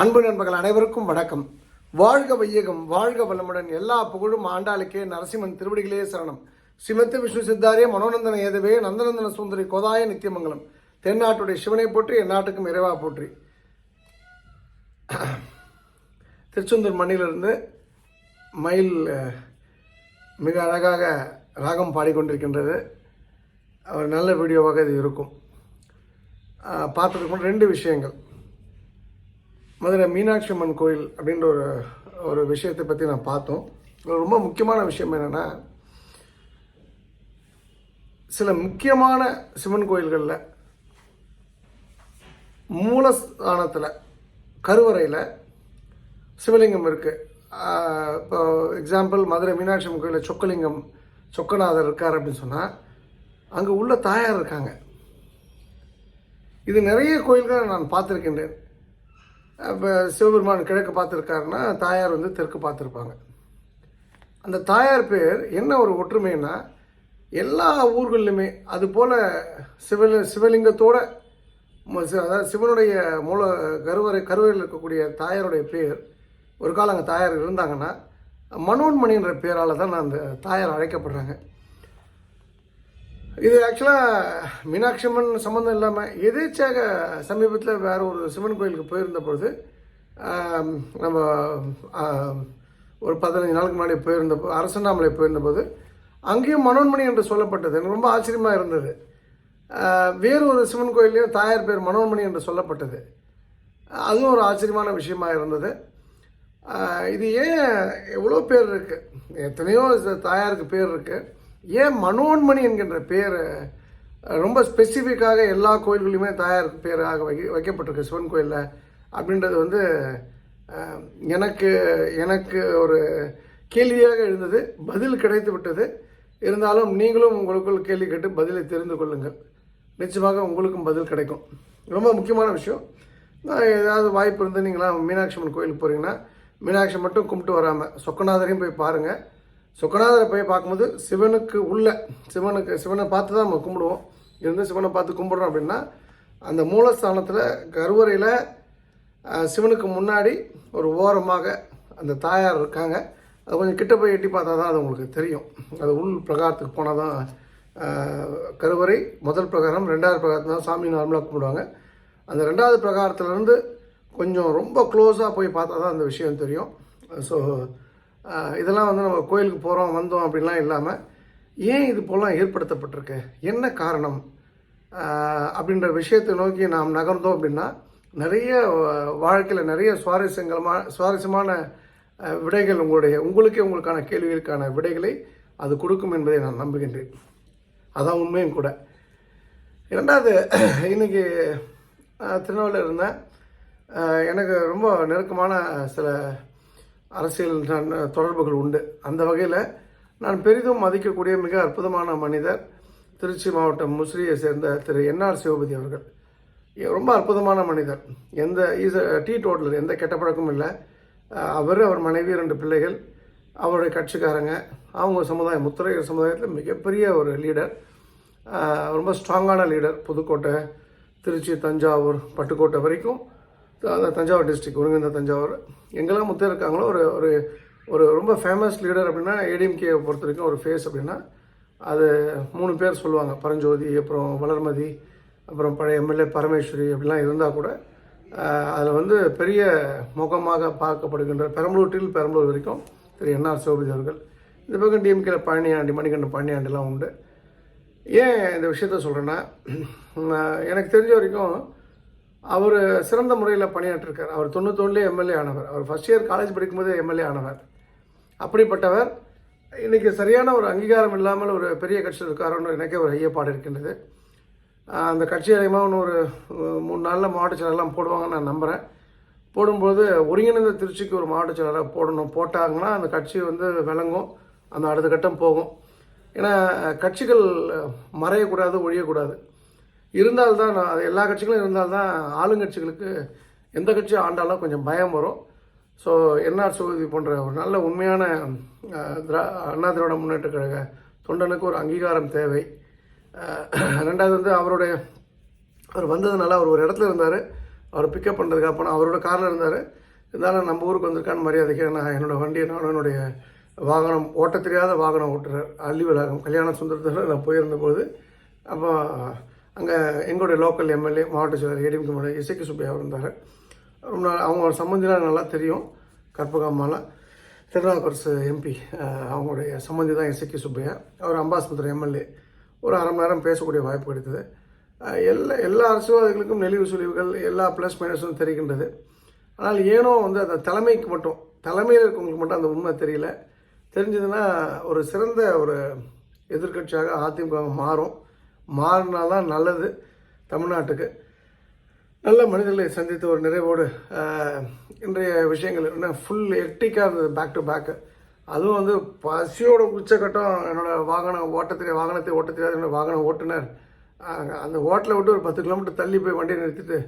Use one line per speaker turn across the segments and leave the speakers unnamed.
அன்பு நண்பர்கள் அனைவருக்கும் வணக்கம். வாழ்க வையகம் வாழ்க வளமுடன். எல்லா புகழும் ஆண்டாளுக்கே நரசிம்மன் திருவடிகளே சரணம். ஸ்ரீமத்தி விஷ்ணு சித்தாரிய மனோநந்தன ஏதவே நந்தநந்தன சுந்தரி கோதாய நித்தியமங்கலம். தென்னாட்டுடைய சிவனை போற்றி என் நாட்டுக்கும் இறைவா போற்றி. திருச்செந்தூர் மண்ணிலிருந்து மயில் மிக அழகாக ராகம் பாடிக்கொண்டிருக்கின்றது. ஒரு நல்ல வீடியோவாக இது இருக்கும். பார்த்ததுக்கு ரெண்டு விஷயங்கள். மதுரை மீனாட்சி அம்மன் கோயில் அப்படின்ற ஒரு ஒரு விஷயத்தை பற்றி நான் பார்த்தோம். ரொம்ப முக்கியமான விஷயம் என்னென்னா சில முக்கியமான சிவன் கோயில்களில் மூலஸ்தானத்தில் கருவறையில் சிவலிங்கம் இருக்குது இப்போ எக்ஸாம்பிள் மதுரை மீனாட்சி அம்மன் கோயிலில் சொக்கலிங்கம் சொக்கநாதர் இருக்கார் அப்படின்னு சொன்னால் அங்கே உள்ள தாயார் இருக்காங்க. இது நிறைய கோயில்களை நான் பார்த்துருக்கின்றேன். இப்போ சிவபெருமான் கிழக்கு பார்த்துருக்காருன்னா தாயார் வந்து தெற்கு பார்த்துருப்பாங்க. அந்த தாயார் பேர் என்ன ஒரு ஒற்றுமைன்னா எல்லா ஊர்கள்லையுமே அதுபோல் சிவலி சிவலிங்கத்தோட ம- சி- அதாவது சிவனுடைய மூல கருவறை கருவறையில் இருக்கக்கூடிய தாயாருடைய பேர் ஒரு காலம் அங்கே தாயார் இருந்தாங்கன்னா மனோன்மணின்ற பேரால் தான் அந்த தாயார் அழைக்கப்படுறாங்க. இது ஆக்சுவலாக மீனாட்சி அம்மன் சம்மந்தம் இல்லாமல் எதேச்சாக சமீபத்தில் வேறு ஒரு சிவன் கோயிலுக்கு போயிருந்த பொழுது நம்ம ஒரு பதினஞ்சு நாளுக்கு முன்னாடி போயிருந்த போ- அரசண்ணாமலை போயிருந்தபோது அங்கேயும் மனோன்மணி என்று சொல்லப்பட்டது. எனக்கு ரொம்ப ஆச்சரியமாக இருந்தது. வேறு ஒரு சிவன் கோயிலையும் தாயார் பேர் மனோன்மணி என்று சொல்லப்பட்டது. அதுவும் ஒரு ஆச்சரியமான விஷயமா இருந்தது. இது ஏன் எவ்வளோ பேர் இருக்குது எத்தனையோ தாயாருக்கு பேர் இருக்குது ஏன் மனோன்மணி என்கின்ற பேர் ரொம்ப ஸ்பெசிஃபிக்காக எல்லா கோயில்களையுமே தாயாருக்கு பேராக வைக்க வைக்கப்பட்டிருக்கு சிவன் கோயிலில். அப்படின்றது வந்து எனக்கு எனக்கு ஒரு கேள்வியாக இருந்தது பதில் கிடைத்து விட்டது. இருந்தாலும் நீங்களும் உங்களுக்குள் கேள்வி கேட்டு பதிலை தெரிந்து கொள்ளுங்கள். நிச்சயமாக உங்களுக்கும் பதில் கிடைக்கும். ரொம்ப முக்கியமான விஷயம். நான் ஏதாவது வாய்ப்பு இருந்து நீங்களாம் மீனாட்சி அம்மன் கோயிலுக்கு போகிறீங்கன்னா மீனாட்சி மட்டும் கும்பிட்டு வராமல் சொக்கநாதரையும் போய் பாருங்கள் சொக்கநாதரை போய் பார்க்கும்போது சிவனுக்கு உள்ள சிவனுக்கு சிவனை பார்த்து தான் நம்ம கும்பிடுவோம். இருந்து சிவனை பார்த்து கும்பிடுறோம் அப்படின்னா அந்த மூலஸ்தானத்தில் கருவறையில் சிவனுக்கு முன்னாடி ஒரு ஓரமாக அந்த தாயார் இருக்காங்க. அது கொஞ்சம் கிட்ட போய் எட்டி பார்த்தா தான் அது உங்களுக்கு தெரியும். அது உள் பிரகாரத்துக்கு போனால் தான் கருவறை முதல் பிரகாரம் ரெண்டாவது பிரகாரத்தில் தான் சாமி நார்மலாக கும்பிடுவாங்க. அந்த ரெண்டாவது பிரகாரத்துலேருந்து கொஞ்சம் ரொம்ப க்ளோஸாக போய் பார்த்தா தான் அந்த விஷயம் தெரியும். ஸோ இதெல்லாம் வந்து நம்ம கோயிலுக்கு போகிறோம் வந்தோம் அப்படின்லாம் இல்லாமல் ஏன் இது போலாம் ஏற்படுத்தப்பட்டிருக்கு? என்ன காரணம்? அப்படின்ற விஷயத்தை நோக்கி நாம் நகர்ந்தோம் அப்படின்னா நிறைய வாழ்க்கையில் நிறைய சுவாரஸ்யங்களமான சுவாரஸ்யமான விடைகள் உங்களுடைய உங்களுக்கே உங்களுக்கான கேள்விகளுக்கான விடைகளை அது கொடுக்கும் என்பதை நான் நம்புகின்றேன். அதான் உண்மையும் கூட. இரண்டாவது இன்னைக்கு திருநெல்வேலியில் இருந்தேன் எனக்கு ரொம்ப நெருக்கமான சில அரசியல் நான் தொடர்புகள் உண்டு. அந்த வகையில் நான் பெரிதும் மதிக்கக்கூடிய மிக அற்புதமான மனிதர் திருச்சி மாவட்டம் முஸ்ரியை சேர்ந்த திரு என்ஆர் சிவபதி அவர்கள். ரொம்ப அற்புதமான மனிதர். எந்த ஈஸ் டீ டோட்டலர் எந்த கெட்ட பழக்கமும் இல்லை. அவர் அவர் மனைவி ரெண்டு பிள்ளைகள் அவருடைய கட்சிக்காரங்க அவங்க சமுதாயம் முத்திரையர் சமுதாயத்தில் மிகப்பெரிய ஒரு லீடர். ரொம்ப ஸ்ட்ராங்கான லீடர். புதுக்கோட்டை திருச்சி தஞ்சாவூர் பட்டுக்கோட்டை வரைக்கும் தஞ்சாவூர் டிஸ்ட்ரிக் ஒருங்கிணைந்த தஞ்சாவூர். எங்கெல்லாம் முத்தே இருக்காங்களோ ஒரு ஒரு ஒரு ரொம்ப ஃபேமஸ் லீடர் அப்படின்னா ஏடிஎம்கே பொறுத்த வரைக்கும் ஒரு ஃபேஸ் அப்படின்னா அது மூணு பேர் சொல்லுவாங்க. பரஞ்சோதி அப்புறம் வளர்மதி அப்புறம் பழைய எம்எல்ஏ பரமேஸ்வரி அப்படிலாம் இருந்தால் கூட அதில் வந்து பெரிய முகமாக பார்க்கப்படுகின்ற பெரம்பலூட்டில் பெரம்பலூர் வரைக்கும் திரு என்ஆர் சிவபதி அவர்கள். இந்த பக்கம் டிஎம்கேல பழனியாண்டி மணிகண்டன் பழனியாண்டிலாம் உண்டு. ஏன் இந்த விஷயத்த சொல்கிறேன்னா எனக்கு தெரிஞ்ச வரைக்கும் அவர் சிறந்த முறையில் பணியாற்றிருக்கார். அவர் தொண்ணூத்தொன்னுலே எம்எல்ஏ ஆனவர். அவர் ஃபஸ்ட் இயர் காலேஜ் படிக்கும்போதே எம்எல்ஏ ஆனவர். அப்படிப்பட்டவர் இன்றைக்கி சரியான ஒரு அங்கீகாரம் இல்லாமல் ஒரு பெரிய கட்சியில் இருக்காரோன்னு எனக்கே ஒரு ஐயப்பாடு இருக்கின்றது. அந்த கட்சி அதிகமாக ஒரு மூணு நாளில் மாவட்ட செயலெல்லாம் போடுவாங்கன்னு நான் நம்புகிறேன் போடும்போது ஒருங்கிணைந்த திருச்சிக்கு ஒரு மாவட்ட செயலராக போடணும். போட்டாங்கன்னா அந்த கட்சி வந்து விளங்கும். அந்த அடுத்த கட்டம் போகும். ஏன்னா கட்சிகள் மறையக்கூடாது ஒழியக்கூடாது. இருந்தால்தான் நான் அது எல்லா கட்சிகளும் இருந்தால்தான் ஆளுங்கட்சிகளுக்கு எந்த கட்சி ஆண்டாலும் கொஞ்சம் பயம் வரும். ஸோ என்ஆர் சுகதி போன்ற ஒரு நல்ல உண்மையான திரா அண்ணா திராவிட முன்னேற்ற கழக தொண்டனுக்கு ஒரு அங்கீகாரம் தேவை. ரெண்டாவது வந்து அவருடைய அவர் வந்ததுனால அவர் ஒரு இடத்துல இருந்தார். அவர் பிக்கப் பண்ணுறதுக்காக போனால் அவரோட காரில் இருந்தார். இருந்தாலும் நம்ம ஊருக்கு வந்திருக்கான்னு மரியாதைக்கு நான் என்னோடய வண்டியை நானும் என்னுடைய வாகனம் ஓட்ட தெரியாத வாகனம் ஓட்டுறார் அள்ளி வளாகம் கல்யாண சுந்தரத்தில் நான் போயிருந்தபோது அப்போ அங்கே எங்களுடைய லோக்கல் எம்எல்ஏ மாவட்ட செயலர் ஏடிஎம்கே இசைக்கு சுப்பையா இருந்தார். ரொம்ப நாள் அவங்களோட சம்மந்திலாம் நல்லா தெரியும். கற்பகாமாலாம் திருநாவுக்கரசு எம்பி அவங்களுடைய சம்மந்தி தான் இசைக்கு சுப்பையா. அவர் அம்பாஸ்பத்திரி எம்எல்ஏ ஒரு அரை மணி நேரம் பேசக்கூடிய வாய்ப்பு கிடைத்தது. எல்லா எல்லா அரசியல்வாதிகளுக்கும் நெளிவு சுழிவுகள் எல்லா ப்ளஸ் மைனஸும் தெரிகின்றது. ஆனால் ஏனோ வந்து அந்த தலைமைக்கு மட்டும் தலைமையில் இருக்கவங்களுக்கு மட்டும் அந்த உண்மை தெரியல. தெரிஞ்சதுன்னா ஒரு சிறந்த ஒரு எதிர்க்கட்சியாக அதிமுக மாறும். மாறினாதான் நல்லது தமிழ்நாட்டுக்கு. நல்ல மனிதர்களை சந்தித்த ஒரு நிறைவோடு இன்றைய விஷயங்கள் என்ன? ஃபுல் எக்டிக்காக இருந்தது பேக் டு பேக்கு அதுவும் வந்து பசியோட உச்சக்கட்டம் என்னோடய வாகனம் ஓட்ட தெரியாது வாகனத்தை ஓட்ட தெரியாது என்னோடய வாகன ஓட்டுநர் அந்த ஹோட்டலை விட்டு ஒரு பத்து கிலோமீட்டர் தள்ளி போய் வண்டியை நிறுத்திட்டு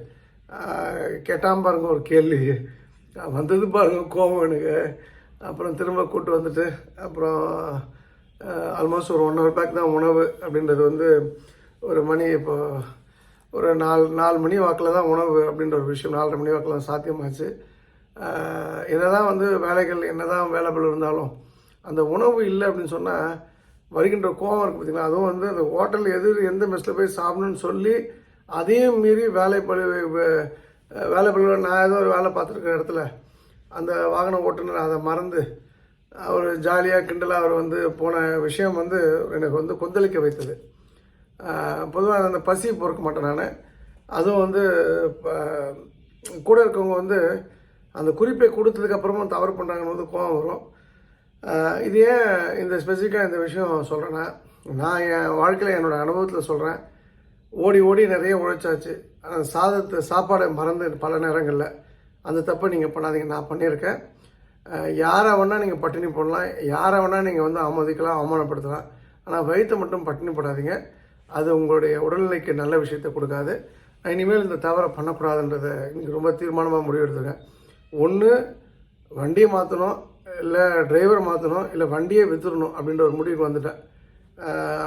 ஆஹ், கேட்டாம பாருங்க ஒரு கேள்வி. வந்தது பாருங்க கோபம் எனக்கு. அப்புறம் திரும்ப கூட்டு வந்துட்டு அப்புறம் ஆல்மோஸ்ட் ஒரு ஒன் ஹவர் பேக் தான் உணவு அப்படின்றது வந்து ஒரு மணி இப்போ ஒரு நாலு நாலு மணி வாக்கில் தான் உணவு அப்படின்ற ஒரு விஷயம் நாலரை மணி வாக்கில் தான் சாத்தியமாச்சு. என்ன தான் வந்து வேலைகள் என்ன தான் வேலைபிள் இருந்தாலும் அந்த உணவு இல்லை அப்படின்னு சொன்னால் வருகின்ற கோவம் இருக்குது பார்த்தீங்களா அதுவும் வந்து அந்த ஹோட்டல் எது எந்த மெஸ்ஸில் போய் சாப்பிடணும்னு சொல்லி அதையும் மீறி வேலை பல வேலை வேலைப்பழு நான் ஏதோ ஒரு வேலை பார்த்துருக்க இடத்துல அந்த வாகன ஓட்டுநர் அதை மறந்து அவர் ஜாலியாக கிண்டலாக அவர் வந்து போன விஷயம் வந்து எனக்கு வந்து கொந்தளிக்க வைத்தது. பொதுவாக அந்த பசி பொறுக்க மாட்டேன் நான். அதுவும் வந்து இப்போ கூட இருக்கவங்க வந்து அந்த குறிப்பை கொடுத்ததுக்கப்புறமும் தவறு பண்ணுறாங்கன்னு வந்து கோவம் வரும். இது ஏன் இந்த ஸ்பெசிஃபிக்காக இந்த விஷயம் சொல்கிறேன்னா நான் என் வாழ்க்கையில் என்னோடய அனுபவத்தில் சொல்கிறேன் ஓடி ஓடி நிறைய உழைச்சாச்சு. அந்த சாதத்தை சாப்பாடை மறந்து பல நேரங்களில் அந்த தப்பை நீங்கள் பண்ணாதீங்க. நான் பண்ணியிருக்கேன். யாரை வேணால் நீங்கள் பட்டினி போடலாம். யாரை வேணால் நீங்கள் வந்து அவமதிக்கலாம் அவமானப்படுத்தலாம். ஆனால் வயிற்று மட்டும் பட்டினி போடாதீங்க. அது உங்களுடைய உடல்நிலைக்கு நல்ல விஷயத்தை கொடுக்காது. இனிமேல் இந்த தவறை பண்ணக்கூடாதுன்றதை இன்னைக்கு ரொம்ப தீர்மானமாக முடிவெடுத்துருக்கேன் ஒன்று வண்டியை மாற்றணும் இல்லை டிரைவர் மாற்றணும் இல்லை வண்டியே விற்றுடணும் அப்படின்ற ஒரு முடிவுக்கு வந்துட்டேன்.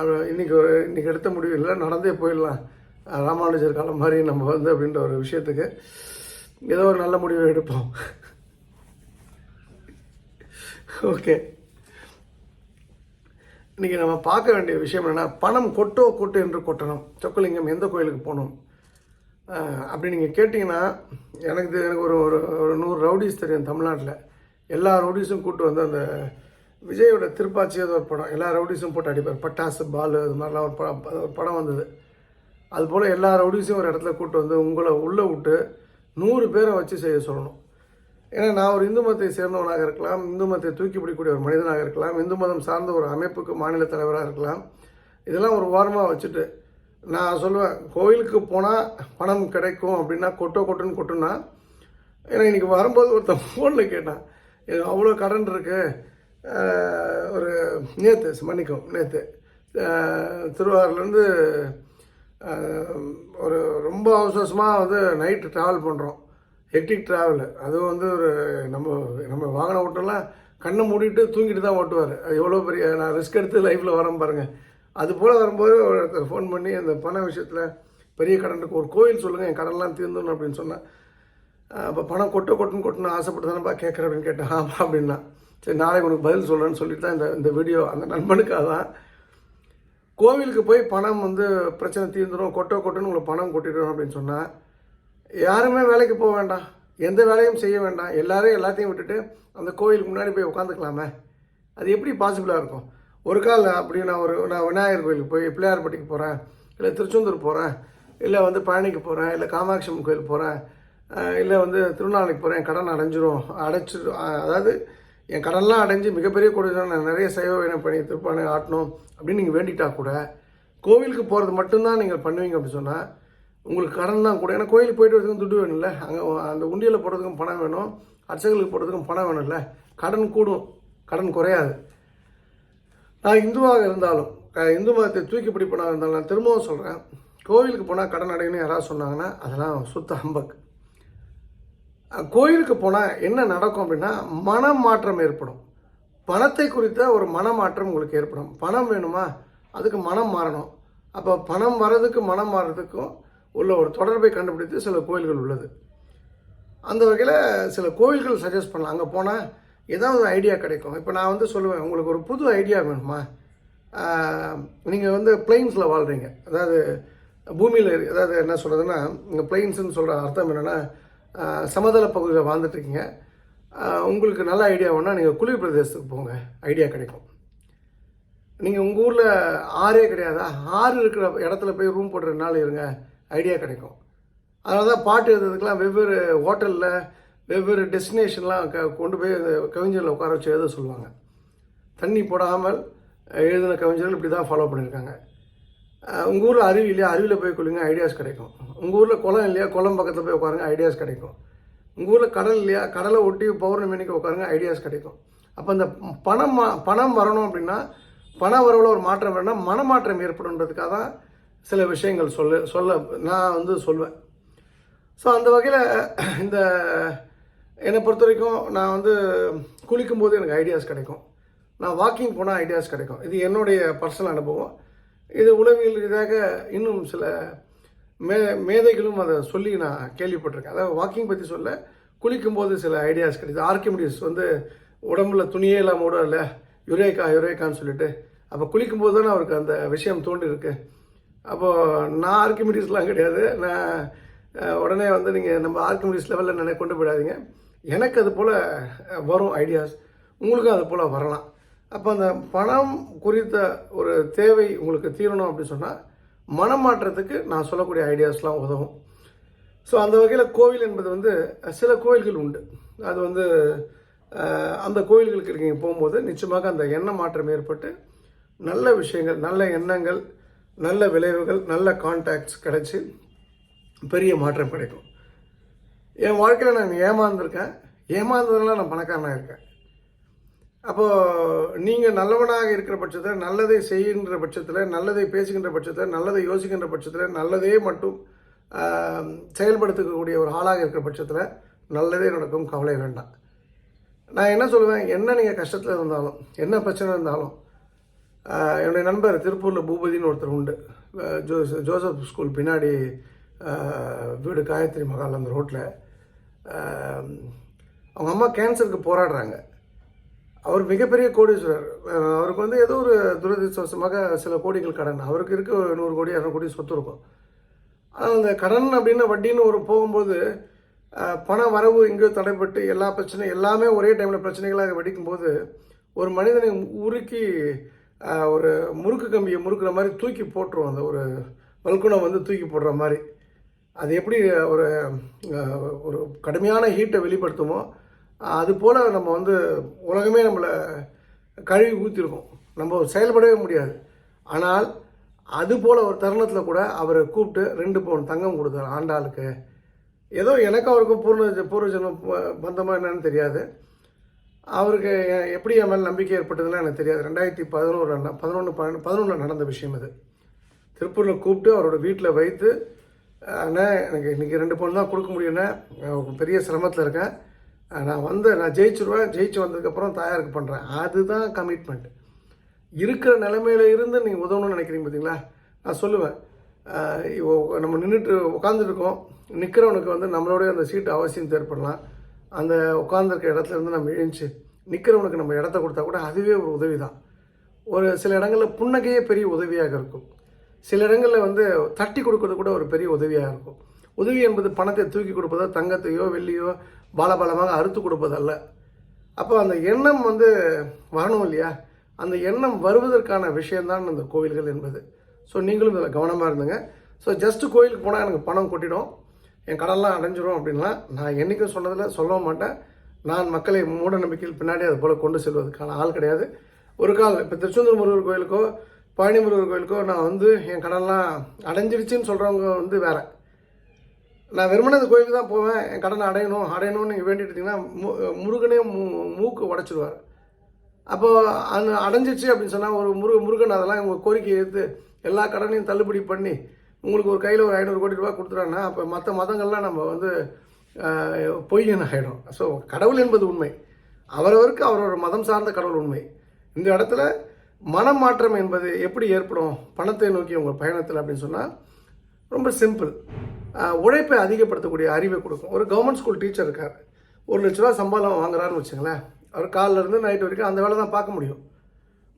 இன்றைக்கி இன்னைக்கு ஒரு இன்னைக்கு எடுத்த முடிவு இல்லை நடந்தே போயிடலாம். ராமானுஜர் காலம் மாதிரி நம்ம வந்து அப்படின்ற ஒரு விஷயத்துக்கு ஏதோ ஒரு நல்ல முடிவை எடுப்போம். ஓகே. இன்னைக்கு நம்ம பார்க்க வேண்டிய விஷயம் என்னென்னா பணம் கொட்டோ கொட்டு என்று கொட்டணும். சொக்கலிங்கம் எந்த கோயிலுக்கு போகணும்? அப்படி நீங்கள் கேட்டிங்கன்னா எனக்கு எனக்கு ஒரு ஒரு ஒரு நூறு ரவுடிஸ் தெரியும் தமிழ்நாட்டில். எல்லா ரவுடிஸும் கூட்டு வந்து அந்த விஜயோட திருப்பாச்சி ஏதோ ஒரு படம் எல்லா ரவுடிஸும் போட்டு அடிப்பார். பட்டாசு பால் அது மாதிரிலாம் ஒரு படம் ஒரு படம் வந்தது. அதுபோல் எல்லா ரவுடிஸையும் ஒரு இடத்துல கூட்டு வந்து உங்களை உள்ளே விட்டு நூறு பேரை வச்சு செய்ய சொல்லணும். ஏன்னா நான் ஒரு இந்து மதத்தை சேர்ந்தவனாக இருக்கலாம் இந்து மதத்தை தூக்கி பிடிக்கக்கூடிய ஒரு மனிதனாக இருக்கலாம் இந்து மதம் சார்ந்த ஒரு அமைப்புக்கு மாநில தலைவராக இருக்கலாம். இதெல்லாம் ஒரு ஓரமாக வச்சுட்டு நான் சொல்லுவேன் கோவிலுக்கு போனால் பணம் கிடைக்கும் அப்படின்னா கொட்டோ கொட்டுன்னு கொட்டுனா ஏன்னா இன்னைக்கு வரும்போது ஒருத்தன் ஃபோனில் கேட்டான் எனக்கு அவ்வளோ கடன் இருக்கு. ஒரு நேற்று மன்னிக்கும் நேற்று திருவாரூர்லேருந்து ஒரு ரொம்ப அவசரமாக வந்து நைட்டு ட்ராவல் பண்ணுறோம் ஹெக்டிக் ட்ராவலர் அதுவும் வந்து ஒரு நம்ம நம்ம வாகனம் ஓட்டம்லாம் கண்ணை மூடிட்டு தூங்கிட்டு தான் ஓட்டுவார். அது எவ்வளோ பெரிய நான் ரிஸ்க் எடுத்து லைஃப்பில் வரேன் பாருங்கள் அது போல் வரும்போது ஒருத்தர் ஃபோன் பண்ணி அந்த பண விஷயத்தில் பெரிய கடனுக்கு ஒரு கோயில் சொல்லுங்கள் என் கடன்லாம் தீர்ந்துடணும் அப்படின்னு சொன்னேன் அப்போ பணம் கொட்ட கொட்டுன்னு கொட்டணும் ஆசைப்பட்டு தானேப்பா கேட்குறேன் அப்படின்னு கேட்டேன். ஆமாம் அப்படின்னா. சரி நாளைக்கு உனக்கு பதில் சொல்கிறேன்னு சொல்லிட்டு தான் இந்த இந்த வீடியோ அந்த நண்பனுக்காக தான். கோவிலுக்கு போய் பணம் வந்து பிரச்சனை தீர்ந்துடும் கொட்ட கொட்டுன்னு உங்களுக்கு பணம் கொட்டிடும் அப்படின்னு சொன்னால் யாருமே வேலைக்கு போக வேண்டாம். எந்த வேலையும் செய்ய வேண்டாம். எல்லாரும் எல்லாத்தையும் விட்டுட்டு அந்த கோயிலுக்கு முன்னாடி போய் உட்காந்துக்கலாமே அது எப்படி பாசிபிளாக இருக்கும்? ஒரு கால் அப்படி நான் ஒரு நான் விநாயகர் கோயிலுக்கு போய் பிள்ளையார்பட்டிக்கு போகிறேன் இல்லை திருச்செந்தூர் போகிறேன் இல்லை வந்து பழனிக்கு போகிறேன் இல்லை காமாட்சி அம்மன் போகிறேன் இல்லை வந்து திருநாளைக்கு போகிறேன் கடன் அடைஞ்சிரும். அடைச்சிடும் அதாவது என் கடன்லாம் அடைஞ்சு மிகப்பெரிய கொடுக்கணும் நான் நிறைய சைவ வேணும் பண்ணி திருப்பானை ஆட்டணும் அப்படின்னு நீங்கள் வேண்டிட்டா கூட கோவிலுக்கு போகிறது மட்டும்தான் நீங்கள் பண்ணுவீங்க அப்படின்னு சொன்னால் உங்களுக்கு கடன் தான் கூட. ஏன்னா கோயிலுக்கு போயிட்டு வரதுக்கும் துட்டு வேணும்ல. அங்கே அந்த உண்டியில் போடுறதுக்கும் பணம் வேணும். அர்ச்சகர்களுக்கு போடுறதுக்கும் பணம் வேணும்ல. கடன் கூடும். கடன் குறையாது. நான் இந்துவாக இருந்தாலும் இந்து மதத்தை தூக்கி பிடிப்பனாக இருந்தாலும் நான் திரும்பவும் சொல்கிறேன் கோவிலுக்கு போனால் கடன் அடையணும் யாராவது சொன்னாங்கன்னா அதெல்லாம் சுத்த ஹம்பக் கோயிலுக்கு போனால் என்ன நடக்கும் அப்படின்னா மனம் மாற்றம் ஏற்படும். பணத்தை குறித்த ஒரு மனமாற்றம் உங்களுக்கு ஏற்படும். பணம் வேணுமா? அதுக்கு மனம் மாறணும். அப்போ பணம் வர்றதுக்கு மனம் மாறுறதுக்கும் உள்ள ஒரு தொடர்பை கண்டுபிடித்து சில கோயில்கள் உள்ளது. அந்த வகையில் சில கோவில்கள் சஜஸ்ட் பண்ணலாம். அங்கே போனால் ஏதாவது ஐடியா கிடைக்கும். இப்போ நான் வந்து சொல்லுவேன் உங்களுக்கு ஒரு புது ஐடியா வேணுமா? நீங்கள் வந்து பிளைன்ஸில் வாழ்கிறீங்க அதாவது பூமியில் அதாவது என்ன சொல்கிறதுன்னா இங்கே பிளைன்ஸ்னு சொல்கிற அர்த்தம் என்னென்னா சமதள பகுதியில் வாழ்ந்துட்டுருக்கீங்க. உங்களுக்கு நல்ல ஐடியா வேணால் நீங்கள் குளிர் பிரதேசத்துக்கு போங்க. ஐடியா கிடைக்கும். நீங்கள் உங்கள் ஊரில் ஆறே கிடையாதா? ஆறு இருக்கிற இடத்துல போய் ரூம் போட்டு ரெண்டு நாள் இருங்க. ஐடியா கிடைக்கும். அதனால தான் பாட்டு எழுதுறதுக்கெலாம் வெவ்வேறு ஹோட்டலில் வெவ்வேறு டெஸ்டினேஷன்லாம் க கொண்டு போய் கவிஞரில் கவிஞர்களை உட்கார வச்சு எழுத சொல்லுவாங்க. தண்ணி போடாமல் எழுதின கவிஞர்கள் இப்படி தான் ஃபாலோ பண்ணியிருக்காங்க உங்கள் ஊரில் அருவி இல்லையா? அருவியில் போய் கொள்ளுங்க ஐடியாஸ் கிடைக்கும். உங்கள் ஊரில் குளம் இல்லையா? குளம் பக்கத்தில் போய் உட்காருங்க ஐடியாஸ் கிடைக்கும். உங்கள் ஊரில் கடல் இல்லையா? கடலை ஒட்டி பௌர்ணமி அன்னைக்கு உட்காருங்க ஐடியாஸ் கிடைக்கும். அப்போ இந்த பணம் பணம் வரணும் அப்படின்னா பண வரவில் ஒரு மாற்றம் வேணும்னா மனமாற்றம் ஏற்படுன்றதுக்காக தான் சில விஷயங்கள் சொல்ல சொல்ல நான் வந்து சொல்வேன். ஸோ அந்த வகையில் இந்த என்னை பொறுத்த வரைக்கும் நான் வந்து குளிக்கும்போது எனக்கு ஐடியாஸ் கிடைக்கும். நான் வாக்கிங் போனால் ஐடியாஸ் கிடைக்கும். இது என்னுடைய பர்சனல் அனுபவம். இது உளவியல் ரீதியாக இன்னும் சில மே மேதைகளும் அதை சொல்லி நான் கேள்விப்பட்டிருக்கேன். அதாவது வாக்கிங் பற்றி சொல்ல குளிக்கும்போது சில ஐடியாஸ் கிடைக்குது. ஆர்கிமிடிஸ் வந்து உடம்புல துணியே இல்லாமல் கூட இல்லை யுரேக்கா யுரேக்கான்னு சொல்லிட்டு. அப்போ குளிக்கும்போது தானே அவருக்கு அந்த விஷயம் தோண்டியிருக்கு அப்போது நான் ஆர்கிமிடிஸ்லாம் கிடையாது. நான் உடனே வந்து நீங்கள் நம்ம ஆர்கிமிடிஸ் லெவலில் நினை கொண்டு போயிடாதீங்க. எனக்கு அது போல் வரும் ஐடியாஸ் உங்களுக்கும் அது போல் வரலாம். அப்போ அந்த பணம் குறித்த ஒரு தேவை உங்களுக்கு தீரணும் அப்படின்னு சொன்னால் மனமாற்றத்துக்கு நான் சொல்லக்கூடிய ஐடியாஸ்லாம் உதவும். ஸோ அந்த வகையில் கோவில் என்பது வந்து சில கோயில்கள் உண்டு. அது வந்து அந்த கோயில்களுக்கு நீங்கள் போகும்போது நிச்சயமாக அந்த எண்ண மாற்றம் ஏற்பட்டு நல்ல விஷயங்கள் நல்ல எண்ணங்கள் நல்ல விளைவுகள் நல்ல கான்டாக்ட்ஸ் கிடைச்சி பெரிய மாற்றம் கிடைக்கும். என் வாழ்க்கையில் நான் ஏமாந்துருக்கேன். ஏமாந்ததுனால நான் பணக்காரனாக இருக்கேன். அப்போது நீங்கள் நல்லவனாக இருக்கிற பட்சத்தில் நல்லதை செய்கின்ற பட்சத்தில் நல்லதை பேசுகின்ற பட்சத்தில் நல்லதை யோசிக்கின்ற பட்சத்தில் நல்லதே மட்டும் செயல்படுத்தக்கூடிய ஒரு ஆளாக இருக்கிற பட்சத்தில் நல்லதே நடக்கும். கவலை வேண்டாம். நான் என்ன சொல்லுவேன்? என்ன நீங்கள் கஷ்டத்தில் இருந்தாலும் என்ன பிரச்சனை இருந்தாலும் என்னுடைய நண்பர் திருப்பூரில் பூபதினு ஒருத்தர் உண்டு. ஜோஸ் ஜோசப் ஸ்கூல் பின்னாடி வீடு காயத்ரி மகால் அந்த ரோட்டில் அவங்க அம்மா கேன்சருக்கு போராடுறாங்க. அவர் மிகப்பெரிய கோடீஸ்வரர். அவருக்கு வந்து ஏதோ ஒரு துரதிருஷ்டவசமாக சில கோடிகள் கடன். அவருக்கு இருக்க ஒரு நூறு கோடி இரநூறு கோடி சொத்து இருக்கும். ஆனால் அந்த கடன் அப்படின்னு வட்டின்னு ஒரு போகும்போது பண வரவு எங்கேயோ தடைப்பட்டு எல்லா பிரச்சனையும் எல்லாமே ஒரே டைமில் பிரச்சனைகளாக வெடிக்கும்போது ஒரு மனிதனை உருக்கி ஒரு முறுக்கு கம்பியை முறுக்குற மாதிரி தூக்கி போட்டுருவோம் அந்த ஒரு வல்குணம் வந்து தூக்கி போடுற மாதிரி. அது எப்படி ஒரு ஒரு கடுமையான ஹீட்டை வெளிப்படுத்துமோ அது போல் நம்ம வந்து உலகமே நம்மளை கழுவி ஊற்றிருக்கோம் நம்ம செயல்படவே முடியாது. ஆனால் அது போல் ஒரு தருணத்தில் கூட அவரை கூப்பிட்டு ரெண்டு பவுன் தங்கம் கொடுத்தார் ஆண்டாளுக்கு. ஏதோ எனக்கும் அவருக்கும் பூர்ண பூர்வ பந்தமாக ப- என்னன்னு தெரியாது. அவருக்கு எப்படி என் மேல் நம்பிக்கை ஏற்பட்டதுலாம் எனக்கு தெரியாது. ரெண்டாயிரத்தி பதினோரு பதினொன்று பன்னெண்டு பதினொன்றில் நடந்த விஷயம் அது திருப்பூரில் கூப்பிட்டு அவரோட வீட்டில் வைத்து அண்ணா எனக்கு இன்றைக்கி ரெண்டு பவுன் தான் கொடுக்க முடியும்ண்ணே பெரிய சிரமத்தில் இருக்கேன். நான் வந்து நான் ஜெயிச்சிருவேன் ஜெயிச்சு வந்ததுக்கப்புறம் தாயாருக்கு பண்ணுறேன் அதுதான் கமிட்மெண்ட் இருக்கிற நிலைமையில இருந்து நீங்கள் உதவணும்னு நினைக்கிறீங்க பார்த்தீங்களா நான் சொல்லுவேன். நம்ம நின்றுட்டு உட்காந்துருக்கோம் நிற்கிறவனுக்கு வந்து நம்மளோடைய அந்த சீட்டு அவசியம் தேர்ப்படலாம். அந்த உட்காந்துருக்க இடத்துல இருந்து நம்ம எழுந்துச்சு நிற்கிறவனுக்கு நம்ம இடத்த கொடுத்தா கூட அதுவே ஒரு உதவி தான் ஒரு சில இடங்களில் புன்னகையே பெரிய உதவியாக இருக்கும். சில இடங்களில் வந்து தட்டி கொடுக்கறது கூட ஒரு பெரிய உதவியாக இருக்கும். உதவி என்பது பணத்தை தூக்கி கொடுப்பதோ தங்கத்தையோ வெள்ளியோ பாலபாலமாக அறுத்து கொடுப்பதல்ல. அப்போ அந்த எண்ணம் வந்து வரணும் இல்லையா? அந்த எண்ணம் வருவதற்கான விஷயந்தான் அந்த கோவில்கள் என்பது. ஸோ நீங்களும் இதில் கவனமாக இருந்துங்க. ஸோ ஜஸ்ட்டு கோயிலுக்கு போனால் எனக்கு பணம் கொட்டிடும். என் கடன்லாம் அடைஞ்சிரும் அப்படின்லாம் நான் என்றைக்கும் சொன்னதில் சொல்லவும் மாட்டேன். நான் மக்களை மூட நம்பிக்கையில் பின்னாடி அது போல் கொண்டு செல்வதற்கான ஆள் கிடையாது. ஒரு கால் இப்போ திருச்செந்தூர் முருகர் கோயிலுக்கோ பழனி முருகர் கோயிலுக்கோ நான் வந்து என் கடன்லாம் அடைஞ்சிருச்சுன்னு சொல்கிறவங்க வந்து வேறு. நான் வெறுமனே அந்த கோயிலுக்கு தான் போவேன் என் கடனை அடையணும் அடையணும்னு நீங்கள் வேண்டிட்டு மு முருகனே மூ மூக்கு உடச்சிடுவார் அப்போது அது அடைஞ்சிச்சு அப்படின்னு சொன்னால் ஒரு முருக முருகன் அதெல்லாம் உங்கள் கோரிக்கையை எடுத்து எல்லா கடனையும் தள்ளுபடி பண்ணி உங்களுக்கு ஒரு கையில் ஒரு ஐநூறு கோடி ரூபாய் கொடுத்துறாங்கன்னா அப்போ மற்ற மதங்கள்லாம் நம்ம வந்து பொய்யன் ஆகிடும் ஸோ கடவுள் என்பது உண்மை. அவரவருக்கு அவரோட மதம் சார்ந்த கடவுள் உண்மை. இந்த இடத்துல மனம் மாற்றம் என்பது எப்படி ஏற்படும்? பணத்தை நோக்கி உங்கள் பயணத்தில் அப்படின்னு சொன்னால் ரொம்ப சிம்பிள் உழைப்பை அதிகப்படுத்தக்கூடிய அறிவை கொடுக்கும். ஒரு கவர்மெண்ட் ஸ்கூல் டீச்சர் இருக்கார். ஒரு லட்ச ரூபா சம்பளம் வாங்குறாருன்னு வச்சுங்களேன் அவர் காலைல இருந்து நைட் வரைக்கும் அந்த வேலை தான் பார்க்க முடியும்.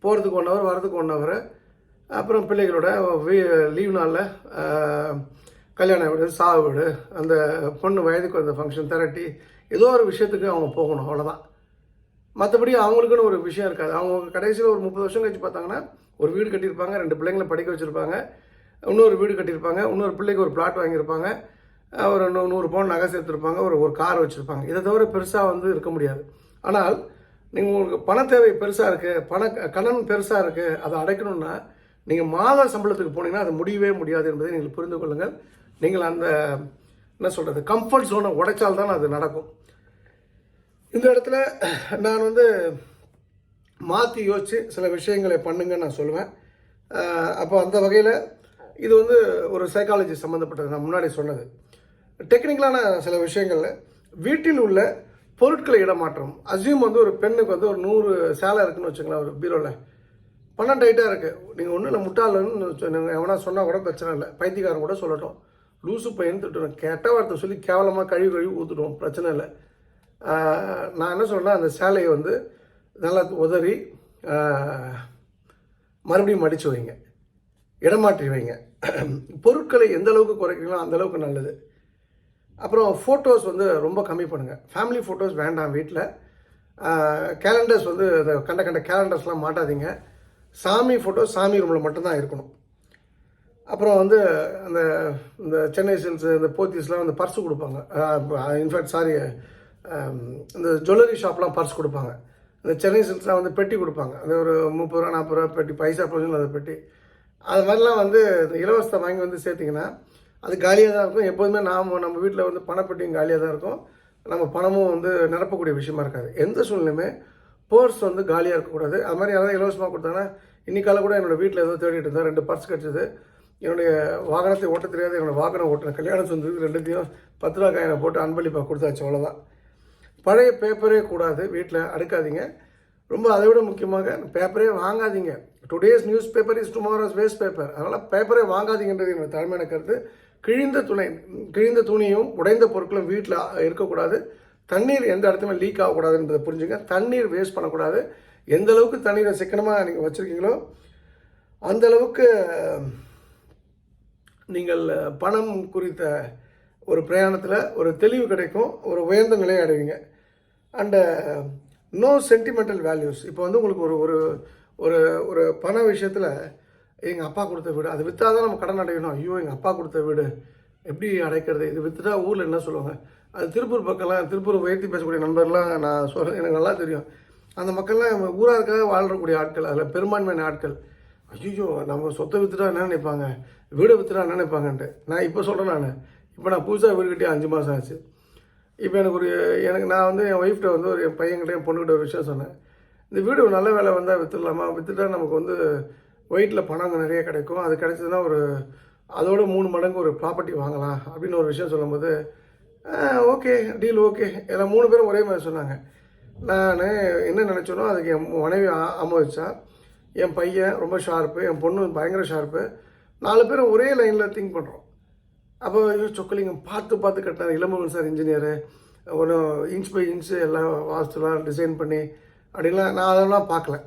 போகிறதுக்கு ஒன் ஹவர் வரதுக்கு ஒன் ஹவர் அப்புறம் பிள்ளைகளோட லீவ் நாளில் கல்யாண வீடு சாவு வீடு அந்த பொண்ணு வயதுக்கு வந்த ஃபங்க்ஷன் திரட்டி ஏதோ ஒரு விஷயத்துக்கு அவங்க போகணும் அவ்வளோதான் மற்றபடி அவங்களுக்குன்னு ஒரு விஷயம் இருக்காது. அவங்க கடைசியில் ஒரு முப்பது வருஷம் கழிச்சு பார்த்தாங்கன்னா ஒரு வீடு கட்டியிருப்பாங்க ரெண்டு பிள்ளைங்களை படிக்க வச்சுருப்பாங்க இன்னொரு வீடு கட்டியிருப்பாங்க இன்னொரு பிள்ளைக்கு ஒரு பிளாட் வாங்கியிருப்பாங்க ஒரு நூறு பவுன் நகை சேர்த்துருப்பாங்க ஒரு ஒரு கார் வச்சுருப்பாங்க. இதை தவிர பெருசாக வந்து இருக்க முடியாது. ஆனால் நீங்கள் உங்களுக்கு பண தேவை பெருசாக இருக்குது பண கடன் பெருசாக இருக்குது அதை அடைக்கணும்னா நீங்கள் மாத சம்பளத்துக்கு போனீங்கன்னா அது முடியவே முடியாது என்பதை நீங்கள் புரிந்து கொள்ளுங்கள். நீங்கள் அந்த என்ன சொல்கிறது கம்ஃபர்ட் ஜோனை உடைச்சால் தான் அது நடக்கும். இந்த இடத்துல நான் வந்து மாற்றி யோசித்து சில விஷயங்களை பண்ணுங்கன்னு நான் சொல்லுவேன். அப்போ அந்த வகையில் இது வந்து ஒரு சைக்காலஜி சம்மந்தப்பட்டது நான் முன்னாடி சொன்னது. டெக்னிக்கலான சில விஷயங்களில் வீட்டில் உள்ள பொருட்களை இடமாற்றம். அசியூம் வந்து ஒரு பெண்ணுக்கு வந்து ஒரு நூறு சேலை இருக்குன்னு வச்சுக்கலாம் ஒரு பீரோவில் பணம் டைட்டாக இருக்குது நீங்கள் ஒன்றும் இல்லை முட்டாளன்னு சொன்னாங்க எவனா சொன்னால் கூட பிரச்சனை இல்லை. பைத்தியக்காரன் கூட சொல்லட்டும். லூசு பையன் திட்டுறோம் கெட்ட வார்த்தை சொல்லி கேவலமாக கழுவி கழுவி ஊற்றுடுவோம் பிரச்சனை இல்லை. நான் என்ன சொல்கிறேன்னா அந்த சேலையை வந்து நல்லா உதறி மறுபடியும் மடித்து வைங்க. இடமாற்றி வைங்க. பொருட்களை எந்த அளவுக்கு குறைக்கிறீங்களோ அந்த அளவுக்கு நல்லது. அப்புறம் ஃபோட்டோஸ் வந்து ரொம்ப கம்மி பண்ணுங்கள் ஃபேமிலி ஃபோட்டோஸ் வேண்டாம் வீட்டில் கேலண்டர்ஸ் வந்து கண்ட கண்ட கேலண்டர்ஸ்லாம் மாட்டாதீங்க. சாமி ஃபோட்டோ சாமி ரூமில் மட்டும்தான் இருக்கணும். அப்புறம் வந்து அந்த இந்த சென்னை சில்ஸ் இந்த போத்தீஸ்லாம் வந்து பர்ஸ் கொடுப்பாங்க. இன்ஃபேக்ட் சாரி இந்த ஜுவல்லரி ஷாப்லாம் பர்ஸ் கொடுப்பாங்க. இந்த சென்னை சில்க்ஸ்லாம் வந்து பெட்டி கொடுப்பாங்க. அந்த ஒரு முப்பது ரூபா நாற்பது ரூபா பெட்டி பைசா பிரயோஜனம் அந்த பெட்டி. அது மாதிரிலாம் வந்து இந்த இலவசத்தை வாங்கி வந்து சேர்த்திங்கன்னா அது காலியாக தான் இருக்கும். எப்போதுமே நாம் நம்ம வீட்டில் வந்து பணப்பெட்டியும் காலியாக தான் இருக்கும். நம்ம பணமும் வந்து நிரப்பக்கூடிய விஷயமா இருக்காது. எந்த சூழ்நிலையுமே பர்ஸ் வந்து காலியாக இருக்கக்கூடாது. அது மாதிரி யாராவது இலவசமாக கொடுத்தாங்கன்னா இன்றைக்கால கூட என்னோடய வீட்டில் ஏதோ தேடிட்டு இருந்தேன். ரெண்டு பர்ஸ் கிடச்சிது. என்னுடைய வாகனத்தை ஓட்ட தெரியாது என்னோடய வாகனம் ஓட்டின கல்யாணம் சொந்தது ரெண்டுத்தையும் பத்து ரூபா காயினை போட்டு அன்பளிப்பாக கொடுத்தாச்சு அவ்வளோதான் பழைய பேப்பரே கூடாது வீட்டில் அடுக்காதீங்க. ரொம்ப அதை விட முக்கியமாக பேப்பரே வாங்காதீங்க. Today's news paper is tomorrow's waste paper அதனால் பேப்பரே வாங்காதீங்கன்றது என்னோட தலைமையான கருத்து. கிழிந்த துணை கிழிந்த துணியும் உடைந்த பொருட்களும் வீட்டில் இருக்கக்கூடாது. தண்ணீர் எந்த இடத்துலையுமே லீக் ஆகக்கூடாதுன்றதை புரிஞ்சுங்க. தண்ணீர் வேஸ்ட் பண்ணக்கூடாது. எந்த அளவுக்கு தண்ணீரை சிக்கனமாக நீங்கள் வச்சுருக்கீங்களோ அந்த அளவுக்கு நீங்கள் பணம் குறித்த ஒரு பிரயாணத்தில் ஒரு தெளிவு கிடைக்கும் ஒரு உயர்ந்த நிலையை அடைவீங்க. அண்டு நோ சென்டிமெண்டல் வேல்யூஸ் இப்போ வந்து உங்களுக்கு ஒரு ஒரு ஒரு ஒரு பண விஷயத்தில் எங்கள் அப்பா கொடுத்த வீடு அது விற்றா தான் நம்ம கடன் அடையணும். ஐயோ எங்கள் அப்பா கொடுத்த வீடு எப்படி அடைக்கிறது? இது விற்றுட்டா ஊரில் என்ன சொல்லுவாங்க? அது திருப்பூர் பக்கம்லாம் திருப்பூர் உயர்த்தி பேசக்கூடிய நண்பர்லாம் நான் சொல்ல எனக்கு நல்லா தெரியும். அந்த மக்கள்லாம் ஊராருக்காக வாழ்றக்கூடிய ஆட்கள் அதில் பெரும்பான்மையான ஆட்கள். ஐயோ நம்ம சொத்தை விற்றுட்டா என்ன நினைப்பாங்க? வீடை விற்றுட்டா என்ன நினைப்பாங்கன்ட்டு. நான் இப்போ சொல்கிறேன் நான். இப்போ நான் புதுசாக வீடு கட்டி அஞ்சு மாதம் ஆச்சு. இப்போ எனக்கு ஒரு எனக்கு நான் வந்து என் ஒய்ஃப்ட்ட வந்து ஒரு என் பையன்கிட்ட என் பொண்ணுக்கிட்ட ஒரு விஷயம் சொன்னேன். இந்த வீடு நல்ல வேலை வந்தால் விற்றுடலாமா விற்றுட்டா நமக்கு வந்து ஒயிட்டில் பணம் நிறைய கிடைக்கும். அது கிடைச்சதுன்னா ஒரு அதோட மூணு மடங்கு ஒரு ப்ராப்பர்ட்டி வாங்கலாம் அப்படின்னு ஒரு விஷயம் சொல்லும்போது ஓகே டீல் ஓகே. எல்லாம் மூணு பேரும் ஒரே மாதிரி சொன்னாங்க. நான் என்ன நினச்சேனோ அதுக்கு என் மனைவி ஆ- என் பையன் ரொம்ப ஷார்ப்பு என் பொண்ணு பயங்கர ஷார்ப்பு நாலு பேரும் ஒரே லைனில் திங்க் பண்ணுறோம் அப்போ ஐயோ சொக்கலிங்கம் பார்த்து பார்த்து கட்டினார். இளமுகன் சார் இன்ஜினியரு ஒன்றும் இன்ச் பை இன்ச்சு எல்லாம் வாஸ்துலாம் டிசைன் பண்ணி அப்படின்லாம் நான் அதெல்லாம் பார்க்கல.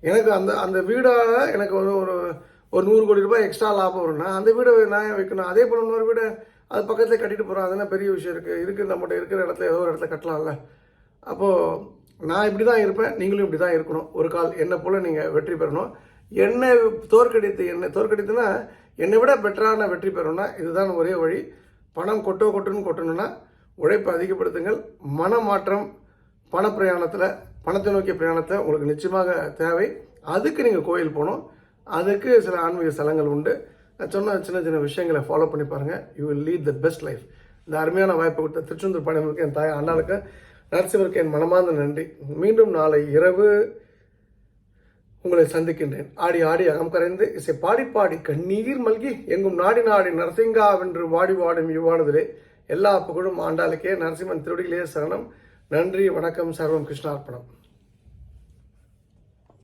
எனக்கு அந்த அந்த வீடால் எனக்கு ஒரு ஒரு ஒரு நூறு கோடி ரூபாய் எக்ஸ்ட்ரா லாபம் வரும்னா அந்த வீடை நான் வைக்கணும். அதே போல் இன்னொரு வீடை அது பக்கத்தில் கட்டிட்டு போகிறோம் அது பெரிய விஷயம் இருக்குது இருக்குது நம்மகிட்ட இருக்கிற இடத்துல ஏதோ ஒரு இடத்துல கட்டலாம்ல. அப்போது நான் இப்படி தான் இருப்பேன். நீங்களும் இப்படி தான் இருக்கணும். ஒரு கால் என்னை போல் நீங்கள் வெற்றி பெறணும். என்னை தோற்கடித்து என்னை தோற்கடித்துனா என்னை விட பெட்டரான வெற்றி பெறணும்னா இதுதான் ஒரே வழி. பணம் கொட்டோ கொட்டுன்னு கொட்டணும்னா உழைப்பை அதிகப்படுத்துங்கள். மனமாற்றம் பணப்பிரயாணத்தில் பணத்தை நோக்கிய பிரயாணத்தை உங்களுக்கு நிச்சயமாக தேவை. அதுக்கு நீங்கள் கோயில் போகணும். அதுக்கு சில ஆன்மீக ஸ்தலங்கள் உண்டு. சொன்ன சின்ன சின்ன விஷயங்களை ஃபாலோ பண்ணி பாருங்கள் you will lead the best life இந்த அருமையான வாய்ப்பை கொடுத்த திருச்செந்தூர் பாண்டியவருக்கு என் தாய் அண்ணாளுக்கு நரசிம்மருக்கு என் மனமார்ந்த நன்றி. மீண்டும் நாளை இரவு உங்களை சந்திக்கின்றேன். ஆடி ஆடி அகம் கரைந்து இசை பாடி பாடி கண்ணீர் மல்கி எங்கும் நாடி நாடி நரசிங்கா வென்று வாடி வாடும் இவ்வாடுதலே எல்லா புகழும் ஆண்டாளுக்கே நரசிம்மன் திருவடிகளே சரணம். நன்றி வணக்கம் சர்வம் கிருஷ்ணார்ப்பணம்.